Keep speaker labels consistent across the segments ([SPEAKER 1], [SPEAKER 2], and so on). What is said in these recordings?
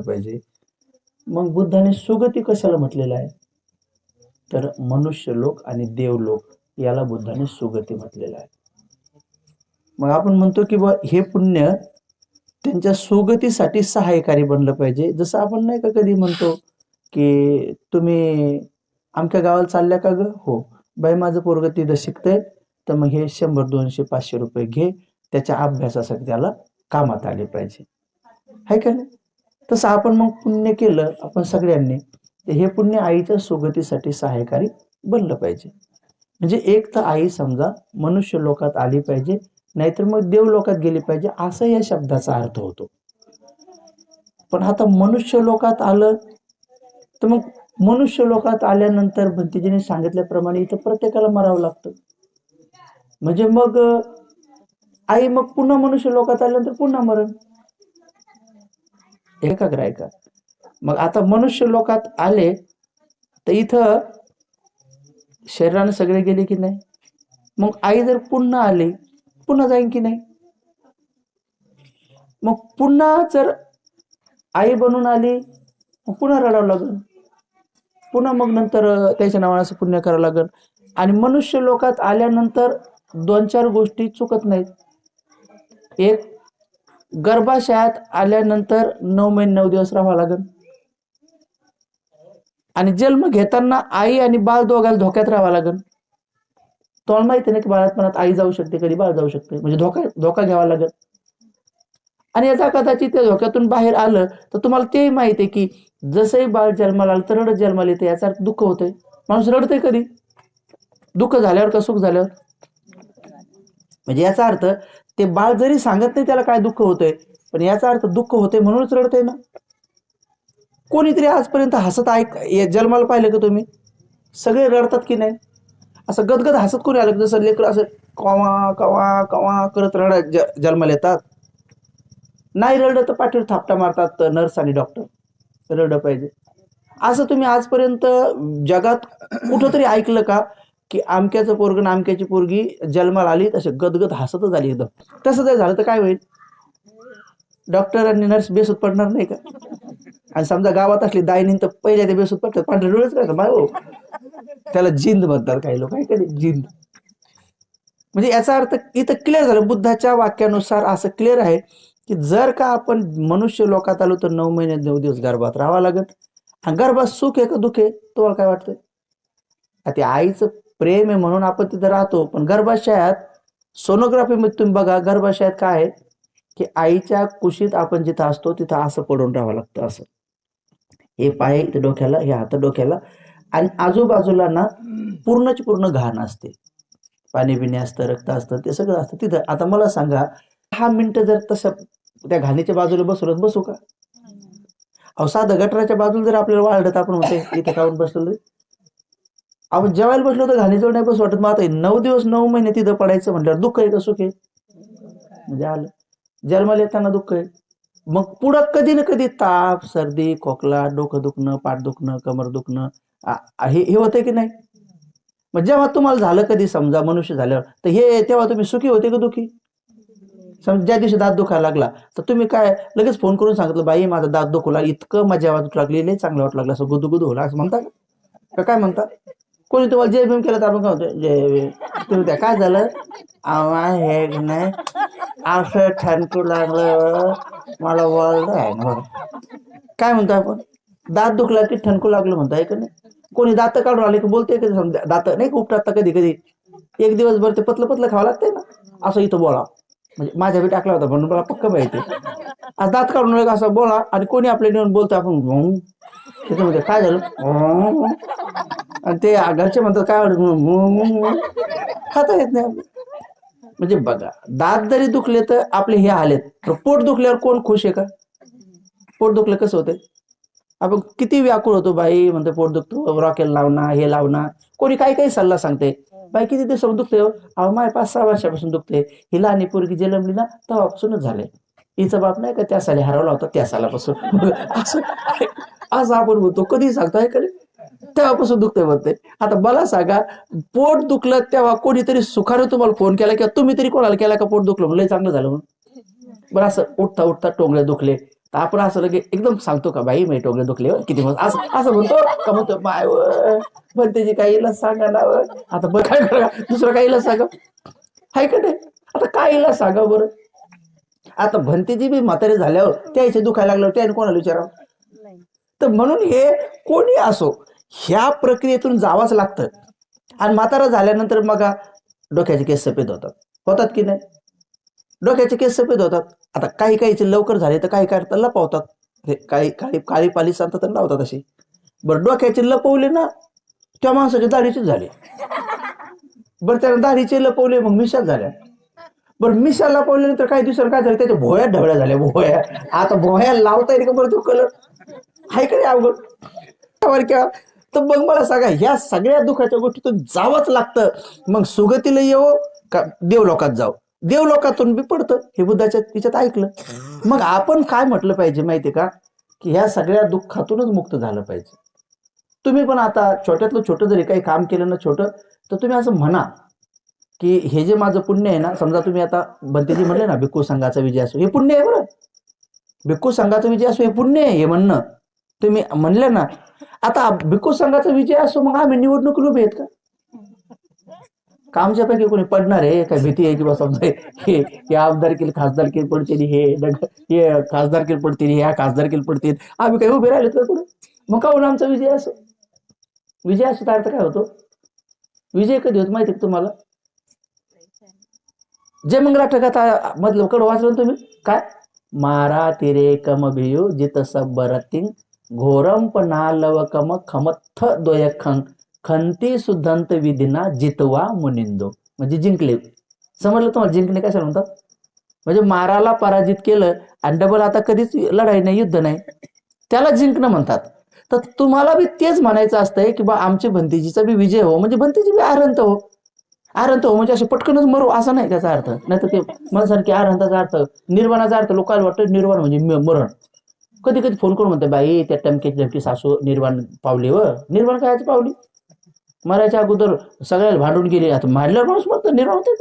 [SPEAKER 1] बनलं पाहिजे. मग बुद्धाने सुगती कशाला म्हटलेलं आहे? तर मनुष्य लोक आणि देवलोक याला बुद्धाने सुगती म्हटलेलं आहे. मग आपण म्हणतो की बा हे पुण्य त्यांच्या सुगतीसाठी सहाय्यकारी बनलं पाहिजे. जसं आपण नाही का कधी म्हणतो की तुम्ही आमच्या गावाला चालल्या का ग? हो. बाई माझं पोरग तिथं शिकतंय तर मग हे शंभर दोनशे पाचशे रुपये घे. त्याच्या अभ्यासासाठी त्याला कामात आले पाहिजे. आहे का नाही? तसं आपण मग पुण्य केलं आपण सगळ्यांनी तर हे पुण्य आईच्या सुगतीसाठी सहाय्यकारी बनलं पाहिजे. म्हणजे एक तर आई समजा मनुष्य लोकात आली पाहिजे नाहीतर मग देव लोकात गेली पाहिजे असा या शब्दाचा अर्थ होतो. पण आता मनुष्य लोकात आलं तर मग मनुष्य लोकात आल्यानंतर भंतीजीने सांगितल्याप्रमाणे इथं प्रत्येकाला मरावं लागतं. म्हणजे मग आई मग पुन्हा मनुष्य लोकात आल्यानंतर पुन्हा मरण. एकाग्र ऐका. मग आता मनुष्य लोकात आले तर इथं शरीराने सगळे गेले की नाही? मग आई जर पुन्हा आली पुन्हा जाईन की नाही? मग पुन्हा जर आई बनून आली मग पुन्हा रडावं लागेल. पुन्हा मग नंतर त्याच्या नावानं असं पुण्य करावं लागेल. आणि मनुष्य लोकात आल्यानंतर दोन चार गोष्टी चुकत नाहीत. एक गर्भाशयात आल्यानंतर नऊ महिने नऊ दिवस राहावं लागेल. आणि जन्म घेताना आई आणि बाळ दोघाला धोक्यात राहावं लागेल. तोंड माहिती नाही की बाळातपणात आई जाऊ शकते कधी बाळ जाऊ शकते. म्हणजे धोका धोका घ्यावा लागेल. आणि याचा कदाचित त्या धोक्यातून बाहेर आलं तर तुम्हाला तेही माहिती आहे की जसंही बाळ जन्माला आलं तर रडत जन्माला येते याचा दुःख होतंय. माणूस रडतंय कधी? दुःख झाल्यावर का सुख झाल्यावर? म्हणजे याचा अर्थ ते बाळ जरी सांगत नाही त्याला काय दुःख होतंय पण याचा अर्थ दुःख होतंय म्हणूनच रडतंय ना. कोणीतरी आजपर्यंत हसत ऐक जन्माला पाहिलं का तुम्ही? सगळे रडतात की नाही? असं गदगद हसत कोणी आलं जसं लेकर असं कवा कवा कवा करत रडा ज- जन्माला येतात. नाही रडलं तर पाठीवर थापटा मारतात नर्स आणि डॉक्टर रडलं पाहिजे. असं तुम्ही आजपर्यंत जगात कुठंतरी ऐकलं का? की आमक्याचं पोरग आमक्याची पोरगी जन्माला आली तसे गदगद हसतच आली एकदम. तसं जर झालं तर काय होईल? डॉक्टर आणि नर्स बेसूत पडणार नाही का? आणि समजा गावात असली दायनी तर पहिल्या ते बेसूत पडतात पांढरे डोळेच करतात. माय हो. त्याला जिंद म्हणतात काही लोक काय जिंद. म्हणजे याचा अर्थ इथं क्लिअर झालं. बुद्धाच्या वाक्यानुसार असं क्लिअर आहे की जर का आपण मनुष्य लोकात आलो तर नऊ महिने नऊ दिवस गर्भात राहावं लागत आणि गर्भात सुख आहे का दुःख आहे? तुम्हाला काय वाटतंय? आता ते आईचं प्रेम आहे म्हणून आपण तिथं राहतो. पण गर्भाशयात सोनोग्राफी मध्ये तुम्ही बघा गर्भाशयात काय आहे? की आईच्या कुशीत आपण जिथं असतो तिथं असं पडून राहावं लागतं असं. हे पाय इथं डोक्याला हे हात डोक्याला आणि आजूबाजूला ना पूर्णच पूर्ण घाण असते. पाणी बिणी असतं रक्त असतं ते सगळं असतं. तिथं आता मला सांगा दहा मिनिटं जर तसं त्या घाणीच्या बाजूला बसवलं बसू का? अहो साधं गटराच्या बाजूला जर आपल्याला वाढत आपण होते इथं काढून बसलो आपण जेवायला बसलो तर घालीजवळ नाही बस वाटत. मग आता नऊ दिवस नऊ महिने तिथं पडायचं म्हटल्यावर दुःख आहे का सुख आहे? म्हणजे आलं. जन्माला येताना दुःख आहे. मग पुढं कधी ना कधी ताप सर्दी खोकला डोकं दुखणं पाठ दुखणं कमर दुखणं हे हे होतंय की नाही? मग जेव्हा तुम्हाला झालं कधी समजा मनुष्य झाल्यावर तर हे तेव्हा तुम्ही सुखी होते का दुखी? समजा ज्या दिवशी दात दुखायला लागला तर तुम्ही काय लगेच फोन करून सांगितलं बाई माझा दात दुखला इतकं मजा वाटू लागली लय चांगलं वाटू लागलं असं गुदू गुदू होला असं म्हणता का काय म्हणता? कोणी तुम्हाला जय भीम केलं तर आपण काय म्हणतो जय भीम तुम्ही त्या काय झालं? आम्हा हे नाही असं ठणकू लागलं. मला वळलं आहे ना काय म्हणतो आपण? दात दुखला की ठणकू लागलं म्हणताय का नाही? कोणी दात काढून आले की बोलते कधी समजा? दात नाही खूप उपटात कधी कधी? एक दिवसभर ते पतलं पतलं खावं लागतंय ना? असं इथं बोला. म्हणजे माझ्या बी टाकला होता म्हणून मला पक्क माहिती आज दात काढून आले असं बोला आणि कोणी आपले नेऊन बोलतो आपण त्याच्यामध्ये काय झालं. आणि ते घरचे म्हणतात काय खाता येत नाही. म्हणजे बघा दात जरी दुखले तर आपले हे आलेत. तर पोट दुखल्यावर कोण खुश आहे का? पोट दुखलं कसं होतंय? आपण किती व्याकुळ होतो बाई म्हणतो पोट दुखतो रॉकेल लावणार हे लावणार कोणी काही काही सल्ला सांगते. बाई किती दिवस दुखते हो? अहो माय पाच सहा वर्षापासून दुखते ही लहानी पोरगी जन्मली ना तेव्हापासूनच झाले हिचा बाप नाही का त्या साली हरवला होता त्या सालापासून. असं असं आपण म्हणतो कधी सांगतो आहे तेव्हापासून दुखतंय म्हणते. आता मला सांगा पोट दुखलं तेव्हा कोणीतरी सुखाने तुम्हाला फोन केला किंवा तुम्ही तरी कोणाला केला का पोट दुखलं? लय चांगलं झालं म्हणून. बरं असं उठता उठता टोंगळे दुखले. तर आपण असं लगे एकदम सांगतो का बाई मी टोगले दुखले हो. किती मग असं असं म्हणतो का म्हणतो माय व, पण त्याची काहीला सांगा ना व. आता बघा काय करा? दुसरं काहीला सांगा? हाय का नाही? आता काहीला सांगा बरं? आता भंतीजी बी म्हातारे झाल्यावर त्याचे दुखायला लागल्यावर त्याने कोणाला विचारावं? तर म्हणून हे कोणी असो ह्या प्रक्रियेतून जावंच लागतं. आणि म्हातारा झाल्यानंतर मग डोक्याचे केस सफेद होतात. होतात की नाही? डोक्याचे केस सफेद होतात. आता काही काहीचे लवकर झाले तर काही काय तर लपवतात. हे काही काळी काळी पाली सांगतात तर लावतात अशी. बरं डोक्याचे लपवले ना त्या माणसाच्या दाढीचेच झाले. बरं त्यानं दाढीचे लपवले मग मिशाच झाल्या. बरं मिशा लपवल्यानंतर काही दिवसांनी काय झालं? त्याच्या भोया ढवळ्या झाल्या भोया आता भोया लावता येईल का बरं तो कलर आहे का अवघड? बरं तर मग मला सांगा ह्या सगळ्या दुःखाच्या गोष्टीतून जावंच लागतं. मग सुगतीला येऊ का देवलोकात जाऊ देवलोकातून बी पडतं हे बुद्धाच्या तिच्यात ऐकलं. मग आपण काय म्हटलं पाहिजे माहितीये का? की ह्या सगळ्या दुःखातूनच मुक्त झालं पाहिजे. तुम्ही पण आता छोट्यातलं छोटं जरी काही काम केलं ना छोटं तर तुम्ही असं म्हणा की हे जे माझं पुण्य आहे ना समजा तुम्ही आता बंतेजी म्हणले ना भिक्खू संघाचा विजय असो हे पुण्य आहे बरं. भिक्खू संघाचा विजय असो हे पुण्य आहे हे म्हणणं. तुम्ही म्हणले ना आता भिकू संघाचा विजय असो मग आम्ही निवडणूक उभे आहेत का? कामच्या पैकी कोणी पडणार आहे? काय भीती आहे किंवा समजा हे आमदार केली खासदार केली पडतील हे हे खासदार केली पडतील ह्या खासदार केली पडतील. आम्ही काही उभे राहिलेत का कुठे? मग काहून आमचा विजय असो? विजय असो अर्थ काय होतो? विजय कधी होत माहिती तुम्हाला? जय मंगला ठकात मधलं कडं वाचलं ना तुम्ही? काय? मारा तिरे कम भियू जित सबरतिंग घोरम पना लवकम खमत्थ दोयखं खंती सुद्धंत विधिना जितवा मुनिंदो. म्हणजे जिंकले. समजलं तुम्हाला? जिंकणे कशाला म्हणतात? म्हणजे माराला पराजित केलं आणि डबल आता कधीच लढाई नाही युद्ध नाही. त्याला जिंकणं म्हणतात. तर तुम्हाला बी तेच म्हणायचं असतंय की बा आमच्या भंतीजीचा बी विजय हो म्हणजे भंतीजी बी आरंत हो. आरंत हो म्हणजे असे पटकनच मरू असा नाही त्याचा अर्थ. नाही तर ते म्हणतात की आरंताचा अर्थ निर्वाणाचा अर्थ लोकांना वाटतं निर्वाण म्हणजे मरण. कधी कधी फोन करून म्हणते बाई त्या टमकेची धमकी सासू निर्वाण पावली व निर्वाण करायची पावली? मरायच्या अगोदर सगळ्याला भांडून गेली. आता मांडल्यावर माणूस मरतं निर्वाण होते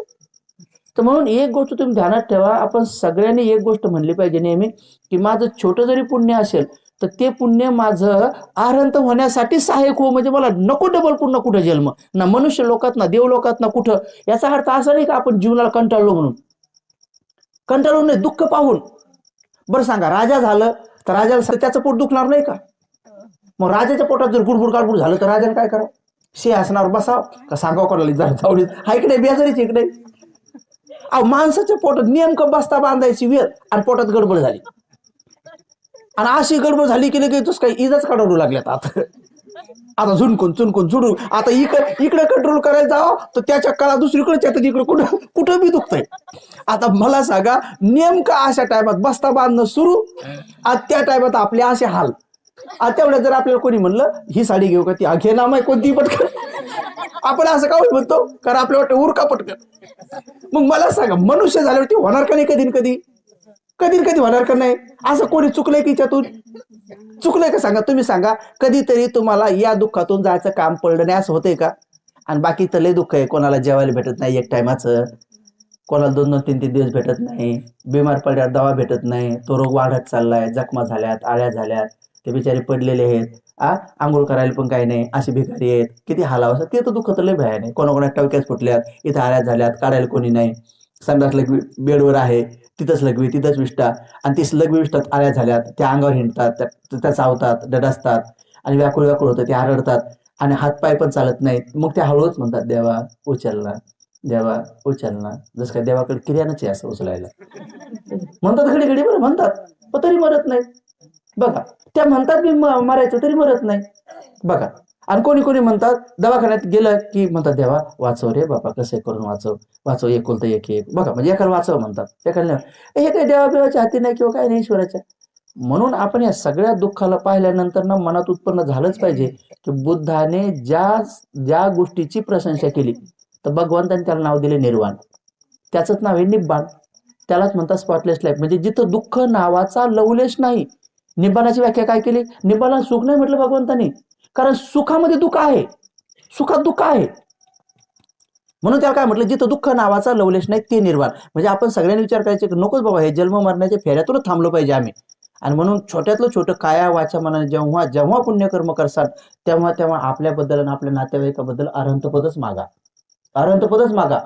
[SPEAKER 1] तर म्हणून एक गोष्ट तुम्ही ध्यानात ठेवा. आपण सगळ्यांनी एक गोष्ट म्हणली पाहिजे नेहमी की माझं छोटं जरी पुण्य असेल तर ते पुण्य माझं आरंत होण्यासाठी सहाय्यक हो. म्हणजे मला नको डबल पुन्हा कुठं जन्म ना मनुष्य लोकात ना देव लोकात ना कुठं. याचा अर्थ असा नाही का आपण जीवनाला कंटाळलो म्हणून. कंटाळून नाही दुःख पाहून. बरं सांगा राजा झालं तर राजाला स- त्याचं पोट दुखणार नाही का? मग राजाच्या पोटात जर गुडबुड गाडबुड झालं तर राजाने काय करावं? सिंहासनावर बसाव. का सांगाव कोणाला जरा जाऊन हा इकडे बेजारीच इकडे. अहो माणसाच्या पोटात नेमकं बसता बांधायची वेळ आणि पोटात गडबड झाली. आणि अशी गडबड झाली की लगेच काही इजाच काढवू लागल्यात आता. आता झुणकून चुनकून झुडू आता इकडे इकडे कंट्रोल करायला जावं तर त्याच्या कळा दुसरीकडे तर इकडे कुठं कुठं बी दुखतंय. आता मला सांगा नेमकं अशा टायमात बसता बांधणं सुरू? आणि त्या टायमात आपले असे हाल. आता तेवढ्या जर आपल्याला कोणी म्हणलं ही साडी घेऊ का ती? घे ना माय कोणती पटकन. आपण असं का म्हणतो? कारण आपल्या वाटतं उरका पटकन. मग मला सांगा मनुष्य झाल्यावरती होणार का नाही कधी न कधी? कधी कधी होणार का नाही? असं कोणी चुकलंय की याच्यातून? चुकलंय का सांगा? तुम्ही सांगा. कधीतरी तुम्हाला या दुःखातून जायचं काम पडलं नाही असं होतंय का? आणि बाकी तर लय दुःख आहे. कोणाला जेवायला भेटत नाही एक टायमाचं. कोणाला दोन दोन तीन तीन दिवस भेटत नाही. बिमार पडल्यावर दवा भेटत नाही. तो रोग वाढत चाललाय. जखमा झाल्यात आळ्या झाल्यात. ते बिचारे पडलेले आहेत. आ? आंघोळ करायला पण काही नाही. असे भिकारी आहेत. किती हालावं ते तर दुःख तर लय भया नाही कोणाकोणा टवक्यात फुटल्यात. इथं आळ्या झाल्यात. काढायला कोणी नाही. संडासला बेडवर आहे. तिथंच लघवी तिथंच विष्टा. आणि तीच लघवी विष्टात आळ्या झाल्यात त्या अंगावर हिंडतात त्या- त्या चावतात डडासतात आणि व्याकुळ व्याकुळ होतं ते आरडतात आणि हातपाय पण चालत नाहीत. मग ते हळूच म्हणतात देवा उचलना देवा उचलना. जसं काय देवाकडे किर्यानच आहे असं उचलायला. म्हणतात घडी घडी बरं म्हणतात पण तरी मरत नाही बघा त्या म्हणतात मी मरायचं तरी मरत नाही. बघा आणि कोणी कोणी म्हणतात दवाखान्यात गेलं की म्हणतात देवा वाचव रे बाबा कसं करून वाचव? वाचव एकुलतं एक एक. बघा म्हणजे एकाला वाचव म्हणतात एखाद्या हे काही देवाबिवाच्या हाती नाही किंवा काय नाही ईश्वराच्या? म्हणून आपण या सगळ्या दुःखाला पाहिल्यानंतर ना मनात उत्पन्न झालंच पाहिजे की बुद्धाने ज्या ज्या गोष्टीची प्रशंसा केली तर भगवंताने त्याला नाव दिले निर्वाण. त्याचंच नाव आहे निब्बाण. त्यालाच म्हणतात स्पॉटलेस लाईफ म्हणजे जिथं दुःख नावाचा लवलेश नाही. निब्बाणाची व्याख्या काय केली? निब्बाणाला सुख नाही म्हटलं भगवंतानी. कारण सुखामध्ये दुःख आहे. सुखात दुःख आहे. म्हणून त्याला काय म्हटलं जिथं दुःख नावाचा लवलेश नाही ते निर्वाण. म्हणजे आपण सगळ्यांनी विचार करायचे की नकोच बाबा हे जन्म मरण्याच्या फेऱ्यातूनच थांबलो पाहिजे आम्ही. आणि म्हणून छोट्यातलं छोटं काया वाचा मनाने जेव्हा जेव्हा पुण्यकर्म करसाल तेव्हा तेव्हा आपल्याबद्दल आणि आपल्या नातेवाईकाबद्दल अरंतपदच मागा. अरंतपदच मागा.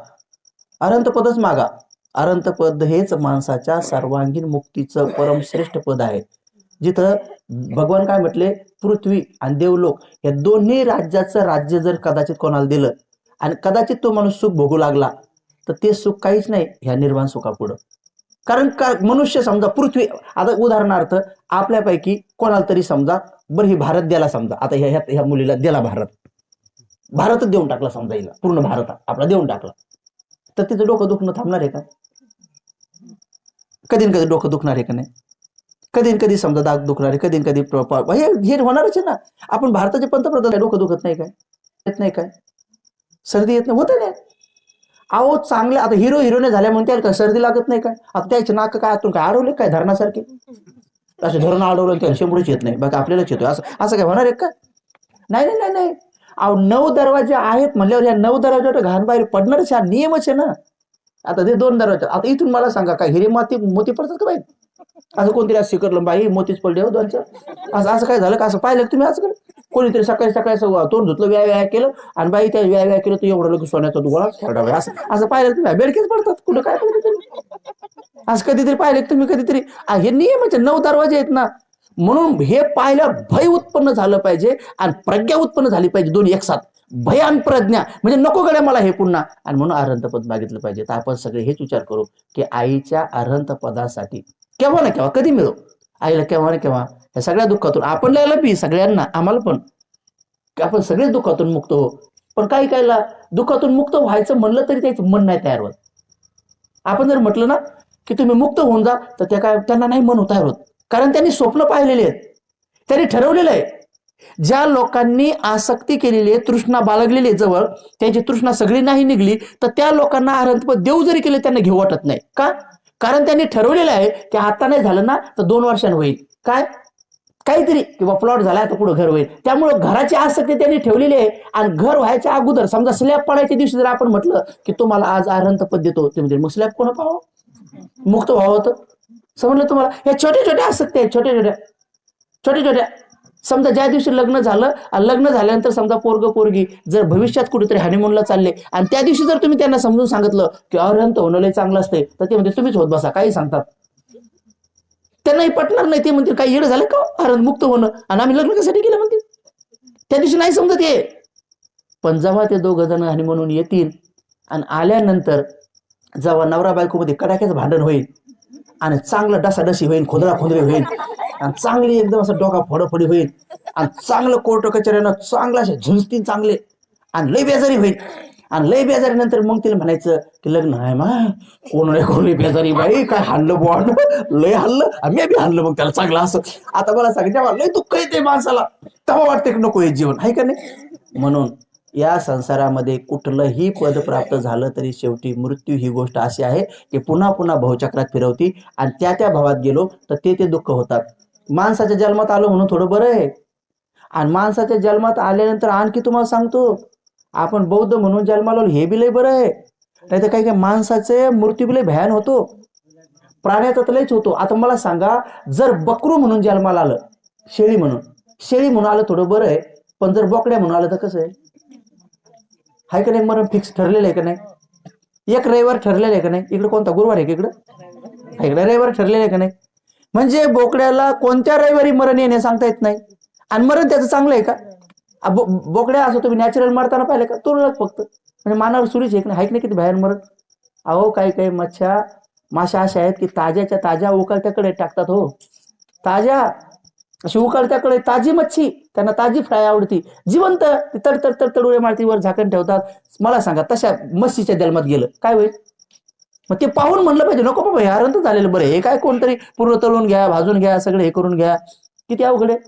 [SPEAKER 1] अरंतपदच मागा. अरंतपद हेच माणसाच्या सर्वांगीण मुक्तीचं परमश्रेष्ठ पद आहे. जिथं भगवान काय म्हटले पृथ्वी आणि देवलोक या दोन्ही राज्याचं राज्य जर कदाचित कोणाला दिलं आणि कदाचित तो माणूस सुख भोगू लागला तर ते सुख काहीच नाही ह्या निर्माण सुखापुढं. कारण का मनुष्य समजा पृथ्वी आता उदाहरणार्थ आपल्यापैकी कोणाला तरी समजा बरं ही भारत द्याला समजा आता ह्या ह्या- ह्या मुलीला दिला भारत. भारतच देऊन टाकला समजा हिला पूर्ण भारत आपला देऊन टाकला. तर तिचं डोकं दुखणं थांबणार आहे का? कधी ना कधी डोकं दुखणार आहे का नाही? कधी कधी समजा दाग दुखणार कधी कधी हे हे होणारच आहे ना. आपण भारताचे पंतप्रधान डोकं दुखत नाही काय? येत नाही काय? सर्दी येत नाही होत नाही अहो चांगले आता हिरो हिरोने झाल्या म्हणून त्याला काय सर्दी लागत नाही काय? आता त्याचे नाक काय आतून काय अडवले काय धरणासारखे? असे धरण अडवलं त्याला शेंबडूच येत नाही. बाकी आपल्यालाच येतोय. असं असं काय होणार आहे का? नाही नाही नाही नाही. अहो नऊ दरवाजे आहेत म्हणल्यावर या नऊ दरवाजावर घाण बाहेर पडणारच हा नियमच आहे ना. आता ते दोन दरवाजे आता इथून मला सांगा काय हिरे माती मोती पडतात का बाई असं कोणतरी असं शिकरलं बाई मोतीच पडले हो दोन असं असं काय झालं का? असं पाहिलं तुम्ही आज कोणीतरी सकाळी सकाळी तोंड धुतलं व्या व्या केलं. आणि बाई त्या व्या व्या केलं तर एवढं लोक सोन्याचा दुगळा असं असं पाहिलं तुम्ही? बेडकेच पडतात. कुठं काय तुम्ही? असं कधीतरी पाहिलं तुम्ही? कधीतरी हे नियमच नऊ दरवाजे आहेत ना. म्हणून हे पाहिलं भय उत्पन्न झालं पाहिजे आणि प्रज्ञा उत्पन्न झाली पाहिजे दोन्ही एक साथ. भय आणि प्रज्ञा. म्हणजे नको गड्या मला हे पुन्हा. आणि म्हणून अरंत पद मागितलं पाहिजे. तर आपण सगळे हेच विचार करू की आईच्या अरंत पदासाठी केव्हा ना केव्हा कधी मिळो. आईला केव्हा ना केव्हा या सगळ्या दुःखातून आपण लिहायला बी सगळ्यांना आम्हाला पण. की आपण सगळेच दुःखातून मुक्त हो. पण काही काहीला दुःखातून मुक्त व्हायचं म्हणलं तरी त्याचं मन नाही तयार होत. आपण जर म्हटलं ना की तुम्ही मुक्त होऊन जा तर त्या काय त्यांना नाही मन तयार होत. कारण त्यांनी स्वप्न पाहिलेले आहेत. त्यांनी ठरवलेलं आहे. ज्या लोकांनी आसक्ती केलेली आहे तृष्णा बाळगलेली आहे जवळ त्यांची तृष्णा सगळी नाही निघली तर त्या लोकांना अरंतपद देव जरी केले त्यांना घेऊ वाटत नाही. का? कारण त्यांनी ठरवलेलं आहे की आता नाही झालं ना तर दोन वर्षांनी होईल. काय? काहीतरी. किंवा प्लॉट झाला तर पुढे घर होईल. त्यामुळे घराची आसक्ती त्यांनी ठेवलेली आहे. आणि घर व्हायच्या अगोदर समजा स्लॅब पडायच्या दिवशी जर आपण म्हटलं की तुम्हाला आज आरंत पद देतो ते म्हणजे मग स्लॅब कोण पाहावं? मुक्त व्हावं होतं समजलं तुम्हाला. या छोट्या छोट्या आसक्ती आहेत छोट्या छोट्या छोट्या छोट्या समजा ज्या दिवशी लग्न झालं आणि लग्न झाल्यानंतर समजा पोरग पोरगी जर भविष्यात कुठेतरी हनीमूनला चालले आणि त्या दिवशी जर तुम्ही त्यांना समजून सांगितलं की अरंत होणं लय चांगलं असते तर ते म्हणजे तुम्हीच होत बसा काही सांगतात. त्यांनाही पटणार नाही ते म्हणतील काही येडं झालं का हो? अरंत मुक्त होणं आणि आम्ही लग्न कशासाठी केलं? म्हणते त्या दिवशी नाही समजत ये पण जेव्हा ते दोघ जण हनीमूनहून येतील आणि आल्यानंतर जेव्हा नवरा बायकोमध्ये कडाक्याचं भांडण होईल आणि चांगलं डसाडशी होईल खोदरा खोदरे होईल आणि चांगली एकदम असं डोका फडफडी होईल. आणि चांगलं कोर्ट कचऱ्यानं चांगलं असे झुंजतील चांगले आणि लय बेजारी होईल. आणि लय बेजारी नंतर मग तिला म्हणायचं की लग्न आहे मा. कोण नाही कोण बेजारी बाई? काय हल्लं बॉन्ड लय हल्लं आणि मी बी हल्लं मग त्याला चांगलं असं. आता मला सांग जेव्हा लय दुःख येते माणसाला तेव्हा वाटते की नको हे जीवन. आहे का नाही? म्हणून या संसारामध्ये कुठलंही पद प्राप्त झालं तरी शेवटी मृत्यू ही गोष्ट अशी आहे की पुन्हा पुन्हा भवचक्रात फिरवती आणि त्या त्या भावात गेलो तर ते ते दुःख होतात. माणसाच्या जन्मात आलो म्हणून थोडं बरं आहे. आणि माणसाच्या जन्मात आल्यानंतर आणखी तुम्हाला सांगतो आपण बौद्ध म्हणून जन्माला हे बी लय बरं आहे. नाही तर काही काही माणसाचे मृत्यू बी लय भयान होतो. प्राण्याचा लयच होतो. आता मला सांगा जर बकरू म्हणून जन्माला आलं शेळी म्हणून शेळी म्हणून आलं थोडं बरं आहे पण जर बोकड्या म्हणून आलं तर कसं आहे? हाय का नाही मरण फिक्स ठरलेलं आहे का नाही? एक रविवार ठरलेलं आहे का नाही? इकडे कोणता गुरुवार आहे का इकडं? इकडे रविवार ठरलेलं आहे का नाही? म्हणजे बोकड्याला कोणत्या रविवारी मरण येणे सांगता येत नाही? आणि मरण त्याचं चांगलं आहे का? बो- बोकड्या असं तुम्ही नॅचरल मरताना पाहिलं का? तुरळक फक्त. म्हणजे मानावर सुरीच आहे नाही हाय नाही किती बाहेर मरण. अहो काही काही मच्छा माशा अशा आहेत की ताज्याच्या ताज्या उकळत्याकडे टाकतात हो. ताज्या अशी उकळत्याकडे ताजी मच्छी त्यांना ताजी फ्राय आवडती. जिवंत तर तड तड तड उड्या मारती वर झाकण ठेवतात. मला सांगा तशा मच्छीच्या जन्मात गेलं काय होईल? मग ते पाहून म्हणलं पाहिजे नको बाबा हे अरंत झालेलं बरं हे काय कोणतरी पूर्ण तळून घ्या भाजून घ्या सगळं हे करून घ्या. किती अवघड आहे.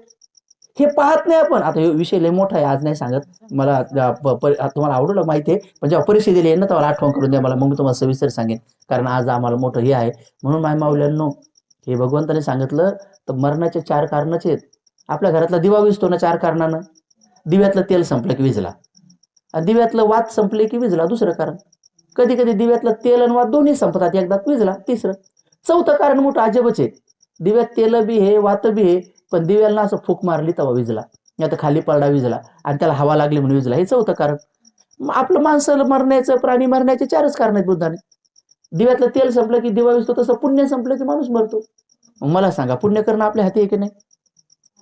[SPEAKER 1] हे पाहत नाही आपण. आता हे विषय लय मोठा आहे आज नाही सांगत. मला तुम्हाला आवडलं माहिती आहे पण जेव्हा परिस्थिती येईल ना तेव्हा आठवण करून द्या मला. मग तुम्हाला सविस्तर सांगेन. कारण आज आम्हाला मोठं हे आहे. म्हणून माय माऊल्यांनो हे भगवंताने सांगितलं तर मरणाचे चार कारणच आहेत. आपल्या घरातला दिवा विजतो ना चार कारणानं? दिव्यातलं तेल संपलं की विजला. आणि दिव्यातलं वात संपले की विजला दुसरं कारण. कधी कधी दिव्यातलं तेल आणि वाद दोन्ही संपतात. एकदा विजला तिसरं. चौथं कारण मोठं अजबच आहे. दिव्यात तेल बी हे वात बी हे पण दिव्याला असं फूक मारली तेव्हा विजला. आता तर खाली पडला विजला. आणि त्याला हवा लागली म्हणून विजला. हे चौथं कारण. आपलं माणसाला मरण्याचं प्राणी मरण्याचे चारच कारण आहेत बुद्धाने. दिव्यातलं तेल संपलं की दिवा विजतो तसं पुण्य संपलं की माणूस मरतो. मला सांगा पुण्य करणं आपल्या हाती आहे की नाही?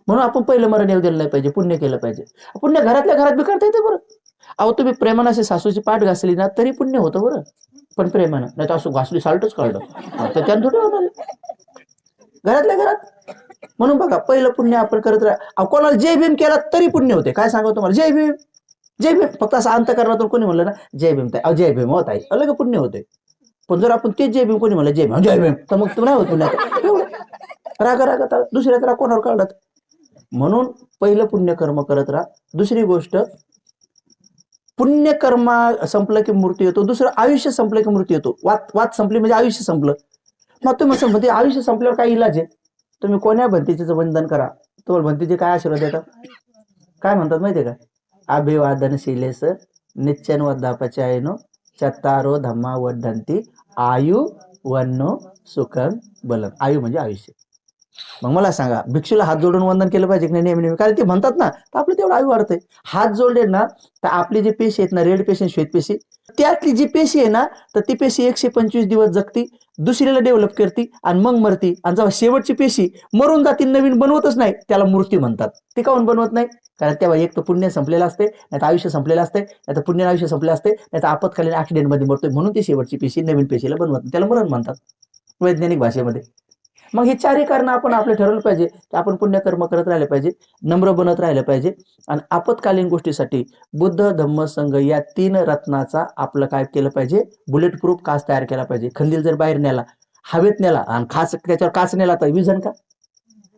[SPEAKER 1] म्हणून आपण पहिलं मरण येऊ दिलं नाही पाहिजे पुण्य केलं पाहिजे. पुण्य घरातल्या घरात बी करता येते बरं. अहो तुम्ही प्रेमानं असे सासूची पाठ घासली ना तरी पुण्य होतं बरं. पण प्रेमानं. नाही तर असं घासली साल्टच काढलं. तर त्यानं थोडं होणार घरातल्या घरात. म्हणून बघा पहिलं पुण्य आपण करत राहा. कोणाला जय भीम केला तरी पुण्य होते. काय सांगा तुम्हाला? जय भीम. जय भीम. फक्त असं अंतकरणातून कोणी म्हणलं ना जय भीम ताई. जय भीम होत आहे अलग पुण्य होते. पण जर आपण ते जय भीम कोणी म्हणलं जय भीम जय भीम तर मग तुम्ही नाही होत पुण्यात राग राग आता दुसऱ्यात राग कोणावर काढत म्हणून पहिलं पुण्यकर्म करत राहा. दुसरी गोष्ट पुण्यकर्मा संपलं की मृत्यू येतो दुसरं आयुष्य संपलं की मृत्यू येतो. वाद वाद संपली म्हणजे आयुष्य संपलं. मग तुम्ही असं म्हणते आयुष्य संपल्यावर काय इलाज आहे? तुम्ही कोण्या भंतीचे बंधन करा. तुम्हाला भंतीचे काय आशीर्वाद देतात? काय म्हणतात माहितीये का? अभिवादन शिलेस नित्यन वद्दापचायनो चत्तारो धम्मा वड्डंती आयु वन्नो सुखम बलन आयु म्हणजे आयुष्य. मग मला सांगा भिक्षूला हात जोडून वंदन केलं पाहिजे की नाही नेहमी नेहमी? कारण ते म्हणतात ना तर आपलं तेवढं आयु वाढतंय. हात जोडले ना तर आपली जी पेशी आहेत ना रेड पेशी श्वेत पेशी त्यातली जी पेशी आहे ना तर ती पेशी एकशे पंचवीस दिवस जगती दुसरीला डेव्हलप करते आणि मग मरती. आणि जेव्हा शेवटची पेशी मरून जाती नवीन बनवतच नाही त्याला मूर्ती म्हणतात. ते काऊन बनवत नाही? कारण तेव्हा एक तर पुण्य संपलेलं असते नाही तर आयुष्य संपलेलं असते नाही तर पुण्य आयुष्य संपले असते नाही तर आपत्कालीन ऍक्सिडेंटमध्ये मरतोय म्हणून ती शेवटची पेशी नवीन पेशीला बनवत त्याला मरण म्हणतात. वैज्ञानिक भाषेमध्ये. मग ही चारही कारण आपण आपलं ठरवलं पाहिजे. की आपण पुण्यकर्म करत राहिले पाहिजे नम्र बनत राहिलं पाहिजे आणि आपत्कालीन गोष्टीसाठी बुद्ध धम्म संघ या तीन रत्नाचा आपलं काय केलं पाहिजे? बुलेट प्रूफ काच तयार केला पाहिजे. खंदील जर बाहेर नेला हवेत नेला आणि खास त्याच्यावर काच नेला तर विजन का?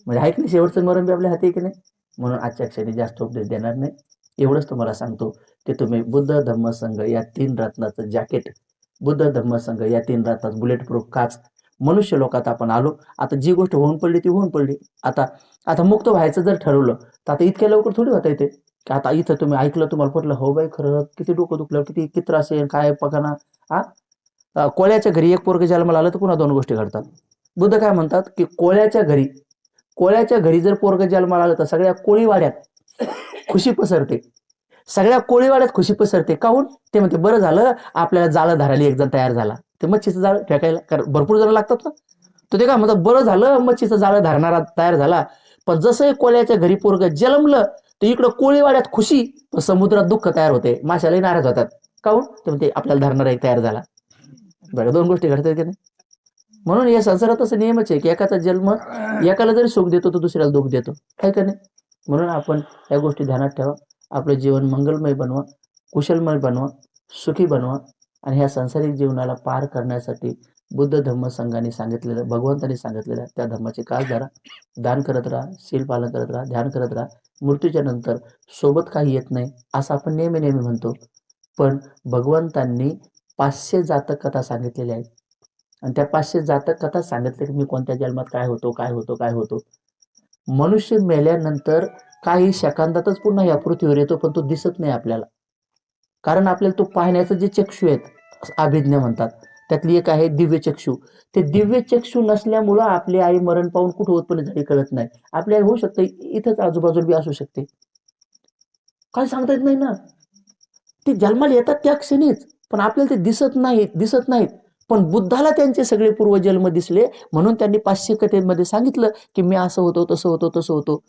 [SPEAKER 1] म्हणजे आहे की नाही शेवटचं मरण बी आपल्या हाती की नाही? म्हणून आजच्या क्षणी जास्त उपदेश देणार नाही. एवढंच तुम्हाला सांगतो की तुम्ही बुद्ध धम्म संघ या तीन रत्नाचं जॅकेट बुद्ध धम्म संघ या तीन रत्नाचं बुलेट प्रूफ काच मनुष्य लोकात आपण आलो. आता जी गोष्ट होऊन पडली ती होऊन पडली. आता आता मुक्त व्हायचं जर ठरवलं तर आता इतक्या लवकर थोडी होता येते की आता इथं तुम्ही ऐकलं तुम्हाला पटलं हो बाई खरं किती डोकं दुखलं किती किती त्रास आहे काय पकाना हा कोळ्याच्या घरी एक पोरग जन्माला आलं तर पुन्हा दोन गोष्टी घडतात. बुद्ध काय म्हणतात की कोळ्याच्या घरी कोळ्याच्या घरी जर पोरग जन्माला आलं तर सगळ्या कोळीवाड्यात खुशी पसरते. सगळ्या कोळीवाड्यात खुशी पसरते. काहून? ते म्हणते बरं झालं आपल्याला जाळं धरायला एक जण तयार झाला. ते मच्छीचं जाळं फेकायला कारण भरपूर जण लागतात ना. तो ते काय म्हणतात बरं झालं मच्छीचं जाळं धरणारा तयार झाला. पण जसं कोळ्याच्या घरी पोरग जन्मलं तर इकडं कोळीवाड्यात खुशी पण समुद्रात दुःख तयार होते. माशालाही नाराज होतात. काहून हो? ते म्हणते आपल्याला धरणारा एक तयार झाला. बरं दोन गोष्टी घडतात की नाही? म्हणून या संसारात असं नियमच आहे की एकाचा जन्म एकाला जरी सुख देतो तर दुसऱ्याला दुःख देतो. काय का नाही? म्हणून आपण या गोष्टी ध्यानात ठेवा. आपलं जीवन मंगलमय बनवा कुशलमय बनवा सुखी बनवा. आणि ह्या संसारिक जीवनाला पार करण्यासाठी बुद्ध धम्म संघाने सांगितलेलं भगवंताने सांगितलेलं त्या धर्माची कास धरा दान करत राहा शील पालन करत राहा ध्यान करत राहा. मृत्यूच्या नंतर सोबत काही येत नाही असं आपण नेहमी नेहमी म्हणतो. पण भगवंतांनी पाचशे जातक कथा सांगितलेल्या आहेत. आणि त्या पाचशे जातक कथा सांगितल्या की मी कोणत्या जन्मात काय होतो काय होतो काय होतो. मनुष्य मेल्यानंतर काही सेकंदातच पुन्हा या पृथ्वीवर येतो पण तो दिसत नाही आपल्याला. कारण आपल्याला तो पाहण्याचं जे चक्षू आहेत अभिज्ञ म्हणतात. त्यातली एक आहे दिव्यचक्षू ते दिव्यचक्षू नसल्यामुळं आपली आई मरण पाहून कुठं उत्पन्न झाली कळत नाही. आपली आई होऊ शकते इथंच आजूबाजूला बी असू शकते. काय सांगता येत नाही ना? ते जन्माला येतात त्या क्षणीच पण आपल्याला ते दिसत नाही दिसत नाहीत. पण बुद्धाला त्यांचे सगळे पूर्वजन्म दिसले म्हणून त्यांनी पाचशे कथेमध्ये सांगितलं की मी असं होतो तसं होतो तसं होतो.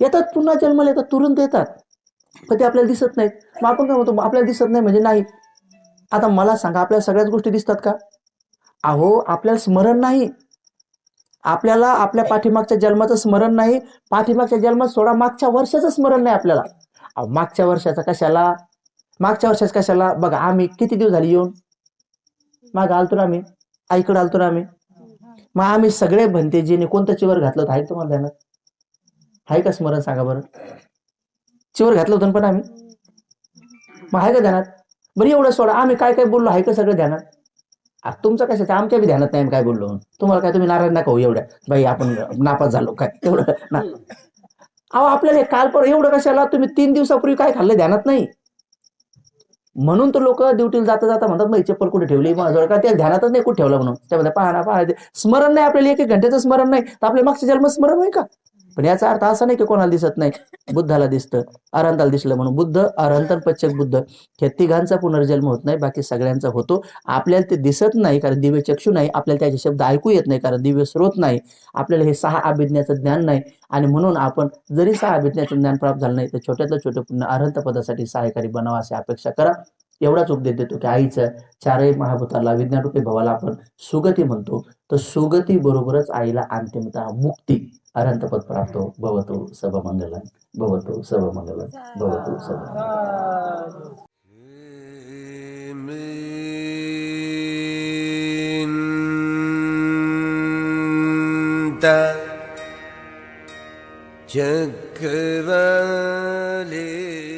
[SPEAKER 1] येतात पुन्हा जन्माला येतात तुरंत येतात. पण ते आपल्याला दिसत नाहीत. मग आपण काय म्हणतो आपल्याला दिसत नाही म्हणजे नाही. आता मला सांगा आपल्याला सगळ्याच गोष्टी दिसतात का? अहो आपल्याला स्मरण नाही. आपल्याला आपल्या पाठीमागच्या जन्माचं स्मरण नाही. पाठीमागच्या जन्मात सोडा मागच्या वर्षाचं स्मरण नाही आपल्याला. अहो, मागच्या वर्षाचा कशाला? मागच्या वर्षाचं कशाला? बघा आम्ही किती दिवस झाले येऊन? माग आलतो ना आम्ही. आईकडे आलतो ना आम्ही. मग आम्ही सगळे म्हणते जिने कोणतं चिवर घातलं होतं आहे तुम्हाला ध्यानात? आहे का स्मरण सांगा बरं. चिवर घातलं होतं पण आम्ही? मग आहे का ध्यानात? बरं एवढं सोडा. आम्ही काय काय बोललो आहे का सगळं ध्यानात? तुमचं कशाचं? आमच्या बी ध्यानात नाही आम्ही काय बोललो. म्हणून. तुम्हाला काय तुम्ही नाराज नका हो एवढ्या. बाई आपण नापास झालो काय? एवढं ना. अहो आपल्याला काल पर एवढं कशाला? तुम्ही तीन दिवसापूर्वी काय खाल्लं? ध्यानात नाही. म्हणून तर लोक ड्युटीला जाता जाता म्हणतात मग चप्पल कुठे ठेवली? माझ्याजवळ का? त्या ध्यानातच नाही कुठे ठेवलं म्हणून. त्यामध्ये पाहणा पाहणा स्मरण नाही आपल्याला एक एक घंट्याचं स्मरण नाही. तर आपल्या मागच्या जन्म स्मरण आहे का? पण याचा अर्थ असा नाही की कोणाला दिसत नाही. बुद्धाला दिसतं. अरहंताला दिसलं म्हणून बुद्ध अरहंत आणि पश्चक बुद्ध. ह्या तिघांचा पुनर्जन्म होत नाही बाकी सगळ्यांचा होतो. आपल्याला ते दिसत नाही कारण दिव्य चक्षु नाही. आपल्याला त्याचे शब्द ऐकू येत नाही कारण दिव्य स्रोत नाही. आपल्याला हे सहा अभिज्ञाचं ज्ञान नाही. आणि म्हणून आपण जरी सहा अभिज्ञाचं ज्ञान प्राप्त झालं नाही तर छोट्यातलं छोटं पुन्हा अरहंत पदासाठी सहायकारी बनावा अशी अपेक्षा करा. एवढाच उपदेश देतो की आईचं चारही महाभूताला विज्ञानरूपी भावाला आपण सुगती म्हणतो. तर सुगती बरोबरच आईला अंतिमतः मुक्ती. अरहंत पद प्राप्त हो. भवतो सबमंगलम भवतो सबमंगलम भवतो सब
[SPEAKER 2] चक्रवाले